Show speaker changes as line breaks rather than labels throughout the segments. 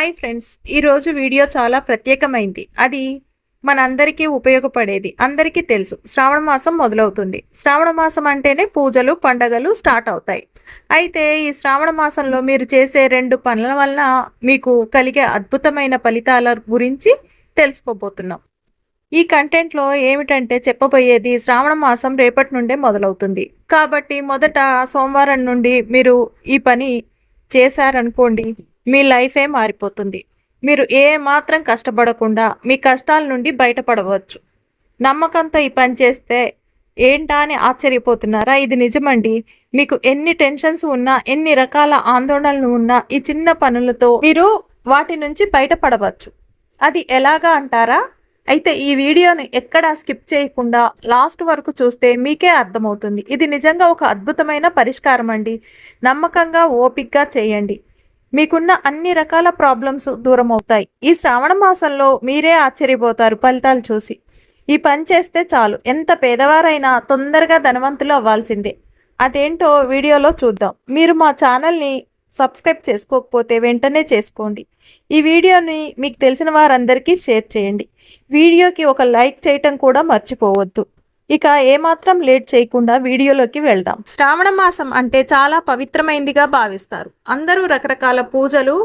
Hi friends ఈరోజు video చాలా ప్రత్యేకమైంది. అది మనందరికీ ఉపయోగపడేది అందరికీ తెలుసు. శ్రావణ మాసం మొదలవుతుంది. శ్రావణ మాసం అంటేనే పూజలు పండగలు స్టార్ట్ అవుతాయి. అయితే ఈ శ్రావణ మాసంలో మీరు చేసే రెండు పనుల వలన మీకు కలిగే అద్భుతమైన ఫలితాల గురించి తెలుసుకోబోతున్నాం. ఈ కంటెంట్లో ఏమిటంటే చెప్పబోయేది శ్రావణ మాసం రేపటి నుండే మొదలవుతుంది. కాబట్టి మొదట సోమవారం నుండి మీరు ఈ పని చేశారనుకోండి మీ లైఫే మారిపోతుంది. మీరు ఏ మాత్రం కష్టపడకుండా మీ కష్టాల నుండి బయటపడవచ్చు. నమ్మకంతో ఈ పని చేస్తే ఏంటా అని ఆశ్చర్యపోతున్నారా? ఇది నిజమండి. మీకు ఎన్ని టెన్షన్స్ ఉన్నా ఎన్ని రకాల ఆందోళనలు ఉన్నా ఈ చిన్న పనులతో మీరు వాటి నుంచి బయటపడవచ్చు. అది ఎలాగా అంటారా? అయితే ఈ వీడియోను ఎక్కడా స్కిప్ చేయకుండా లాస్ట్ వరకు చూస్తే మీకే అర్థమవుతుంది. ఇది నిజంగా ఒక అద్భుతమైన పరిష్కారం అండి నమ్మకంగా ఓపిక్గా చేయండి. మీకున్న అన్ని రకాల ప్రాబ్లమ్స్ దూరం అవుతాయి ఈ శ్రావణ మాసంలో మీరే ఆశ్చర్యపోతారు ఫలితాలు చూసి. ఈ పని చేస్తే చాలు. ఎంత పేదవారైనా తొందరగా ధనవంతులు అవ్వాల్సిందే. అదేంటో వీడియోలో చూద్దాం. మీరు మా ఛానల్ని సబ్స్క్రైబ్ చేసుకోకపోతే వెంటనే చేసుకోండి. ఈ వీడియోని మీకు తెలిసిన వారందరికీ షేర్ చేయండి. వీడియోకి ఒక లైక్ చేయటం కూడా మర్చిపోవద్దు. ఇక ఏమాత్రం లేట్ చేయకుండా వీడియోలోకి వెళ్దాం. శ్రావణ మాసం అంటే చాలా పవిత్రమైందిగా భావిస్తారు. అందరూ రకరకాల పూజలు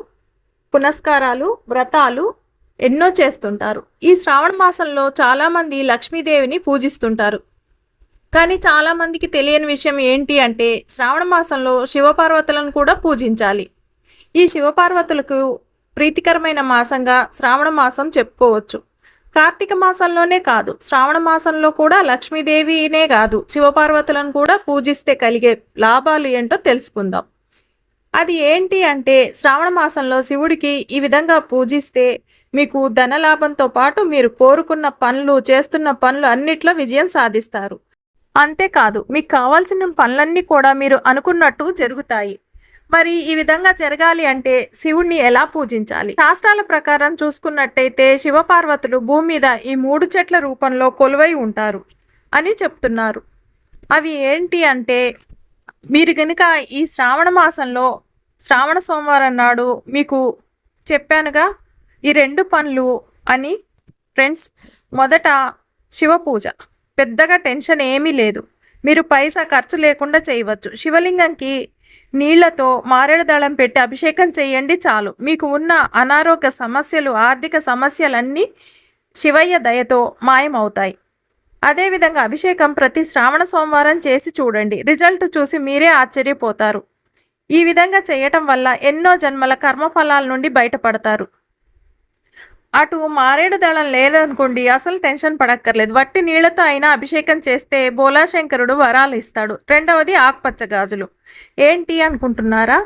పునస్కారాలు వ్రతాలు ఎన్నో చేస్తుంటారు. ఈ శ్రావణ మాసంలో చాలామంది లక్ష్మీదేవిని పూజిస్తుంటారు. కానీ చాలామందికి తెలియని విషయం ఏంటి అంటే శ్రావణ మాసంలో శివపార్వతులను కూడా పూజించాలి. ఈ శివపార్వతులకు ప్రీతికరమైన మాసంగా శ్రావణ మాసం చెప్పుకోవచ్చు. కార్తీక మాసంలోనే కాదు శ్రావణ మాసంలో కూడా లక్ష్మీదేవినే కాదు శివపార్వతులను కూడా పూజిస్తే కలిగే లాభాలు ఏంటో తెలుసుకుందాం. అది ఏంటి అంటే శ్రావణ మాసంలో శివుడికి ఈ విధంగా పూజిస్తే మీకు ధనలాభంతో పాటు మీరు కోరుకున్న పనులు చేస్తున్న పనులు అన్నిట్లో విజయం సాధిస్తారు. అంతేకాదు మీకు కావాల్సిన పనులన్నీ కూడా మీరు అనుకున్నట్టు జరుగుతాయి. మరి ఈ విధంగా జరగాలి అంటే శివుణ్ణి ఎలా పూజించాలి? శాస్త్రాల ప్రకారం చూసుకున్నట్టయితే శివపార్వతులు భూమి మీద ఈ మూడు చెట్ల రూపంలో కొలువై ఉంటారు అని చెప్తున్నారు. అవి ఏంటి అంటే మీరు కనుక ఈ శ్రావణ మాసంలో శ్రావణ సోమవారం నాడు మీకు చెప్పానుగా ఈ రెండు పనులు అని ఫ్రెండ్స్ మొదట శివ పూజ. పెద్దగా టెన్షన్ ఏమీ లేదు. మీరు పైసా ఖర్చు లేకుండా చేయవచ్చు. శివలింగంకి నీళ్ళతో మారేడుదళం పెట్టి అభిషేకం చేయండి చాలు. మీకు ఉన్న అనారోగ్య సమస్యలు ఆర్థిక సమస్యలన్నీ శివయ్య దయతో మాయమవుతాయి. అదేవిధంగా అభిషేకం ప్రతి శ్రావణ సోమవారం చేసి చూడండి. రిజల్ట్ చూసి మీరే ఆశ్చర్యపోతారు. ఈ విధంగా చేయటం వల్ల ఎన్నో జన్మల కర్మఫలాల నుండి బయటపడతారు. అటు మారేడు దళం లేదనుకోండి అసలు టెన్షన్ పడక్కర్లేదు. వట్టి నీళ్ళతో అయినా అభిషేకం చేస్తే బోలాశంకరుడు వరాలు ఇస్తాడు. రెండవది ఆకుపచ్చ గాజులు. ఏంటి అనుకుంటున్నారా?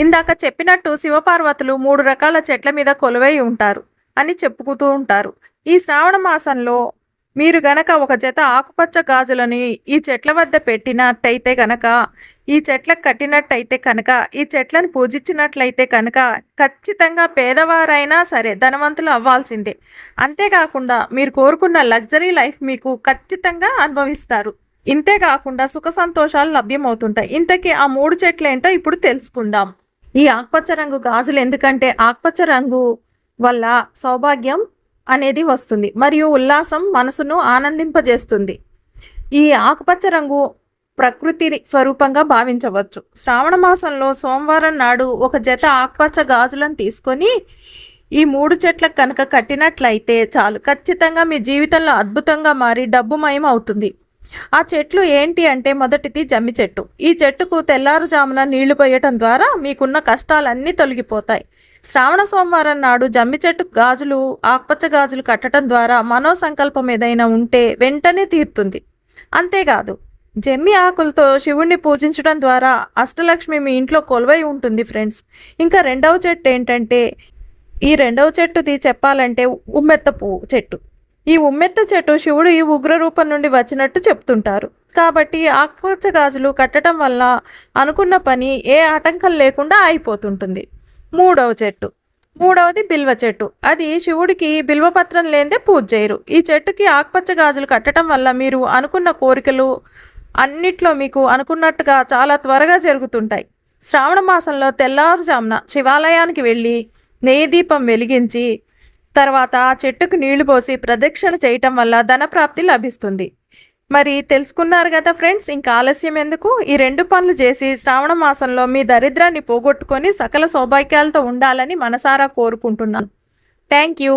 ఇందాక చెప్పినట్టు శివపార్వతులు మూడు రకాల చెట్ల మీద కొలువై ఉంటారు అని చెప్పుకుతూ ఉంటారు. ఈ శ్రావణ మాసంలో మీరు గనక ఒక జత ఆకుపచ్చ గాజులని ఈ చెట్ల వద్ద పెట్టినట్టయితే కనుక ఈ చెట్లకు కట్టినట్టయితే కనుక ఈ చెట్లను పూజించినట్లయితే కనుక ఖచ్చితంగా పేదవారైనా సరే ధనవంతులు అవ్వాల్సిందే. అంతేకాకుండా మీరు కోరుకున్న లగ్జరీ లైఫ్ మీకు ఖచ్చితంగా అనుభవిస్తారు. ఇంతేకాకుండా సుఖ సంతోషాలు లభ్యమవుతుంటాయి. ఇంతకీ ఆ మూడు చెట్లు ఏంటో ఇప్పుడు తెలుసుకుందాం. ఈ ఆకుపచ్చ రంగు గాజులు ఎందుకంటే ఆకుపచ్చ రంగు వల్ల సౌభాగ్యం అనేది వస్తుంది. మరియు ఉల్లాసం మనసును ఆనందింపజేస్తుంది. ఈ ఆకుపచ్చ రంగు ప్రకృతి స్వరూపంగా భావించవచ్చు. శ్రావణ మాసంలో సోమవారం నాడు ఒక జత ఆకుపచ్చ గాజులను తీసుకొని ఈ మూడు చెట్లకు కనుక కట్టినట్లయితే చాలు. ఖచ్చితంగా మీ జీవితంలో అద్భుతంగా మారి డబ్బుమయం అవుతుంది. ఆ చెట్లు ఏంటి అంటే మొదటిది జమ్మి చెట్టు. ఈ చెట్టుకు తెల్లారుజామున నీళ్ళు పోయటం ద్వారా మీకున్న కష్టాలన్నీ తొలగిపోతాయి. శ్రావణ సోమవారం నాడు జమ్మి చెట్టు గాజులు ఆకుపచ్చ గాజులు కట్టడం ద్వారా మనోసంకల్పం ఏదైనా ఉంటే వెంటనే తీరుతుంది. అంతేకాదు జమ్మి ఆకులతో శివుణ్ణి పూజించడం ద్వారా అష్టలక్ష్మి మీ ఇంట్లో కొలువై ఉంటుంది ఫ్రెండ్స్. ఇంకా రెండవ చెట్టు ఏంటంటే ఈ రెండవ చెట్టుది చెప్పాలంటే ఉమ్మెత్త పువ్వు చెట్టు. ఈ ఉమ్మెత్త చెట్టు శివుడు ఈ ఉగ్ర రూపం నుండి వచ్చినట్టు చెప్తుంటారు. కాబట్టి ఆకుపచ్చ గాజులు కట్టడం వల్ల అనుకున్న పని ఏ ఆటంకం లేకుండా అయిపోతుంటుంది. మూడవ చెట్టు. మూడవది బిల్వ చెట్టు. అది శివుడికి బిల్వపత్రం లేదే పూజ చేయరు. ఈ చెట్టుకి ఆకుపచ్చ గాజులు కట్టడం వల్ల మీరు అనుకున్న కోరికలు అన్నిట్లో మీకు అనుకున్నట్టుగా చాలా త్వరగా జరుగుతుంటాయి. శ్రావణ మాసంలో తెల్లవారుజామున శివాలయానికి వెళ్ళి నెయ్యి దీపం వెలిగించి తర్వాత ఆ చెట్టుకు నీళ్ళు పోసి ప్రదక్షిణ చేయటం వల్ల ధనప్రాప్తి లభిస్తుంది. మరి తెలుసుకున్నారు కదా ఫ్రెండ్స్ ఇంకా ఆలస్యం ఎందుకు? ఈ రెండు పనులు చేసి శ్రావణ మాసంలో మీ దరిద్రాన్ని పోగొట్టుకొని సకల సౌభాగ్యాలతో ఉండాలని మనసారా కోరుకుంటున్నాను. Thank you.